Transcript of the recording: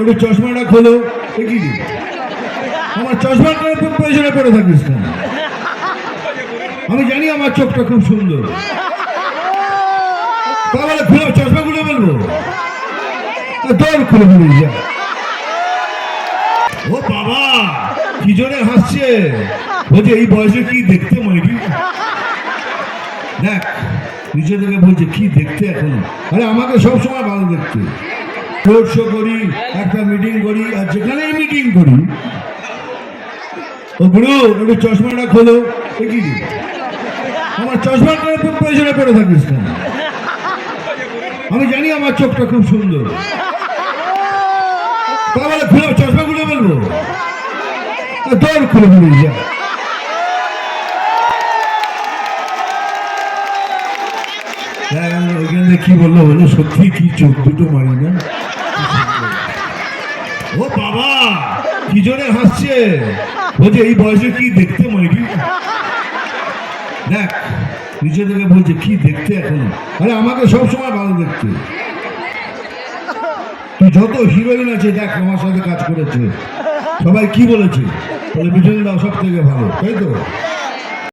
একটু চশমাটা খোলো? আমার পেছনে পড়ে থাকিস কেন আমি জানি আমার চোখটা খুব সুন্দর। তাহলে চশমা খুলে বলব। খুলে বলি, যা। ও বাবা, কি জোরে হাসছে। বলছে, এই বয়সে কি দেখতে মাইরি দেখ নিচে থেকে বলছে, কি দেখতে এখনও? আরে আমাকে সব সময় ভালো দেখতে। রোড শো করি, একটা মিটিং করি, আর যেখানেই মিটিং করি, ও গুরু, একটু চশমাটা খোলো আমার চশমাটা পেছনে পড়ে থাকিস কেন আমি জানি আমার চোখটা খুব সুন্দর। তাহলে খুলে চশমা খুলে বলব খুলে বলি যা। ওইখানে কি বলল বলো? সত্যি কি চোখ দুটো মারি না? ও বাবা, কি জোরে হাসছে? বলছে, এই বয়সে কি দেখতে মাইরি? দেখ নিচে থেকে বলছে, কি দেখতে এখনও? আরে, আমাকে সব সময় ভালো দেখতে। তুই যত হিরোইন আছে, দেখ, আমার সাথে কাজ করেছে। সবাই কি বলেছে? বলে বিজন দাও সব থেকে ভালো, তাই তো?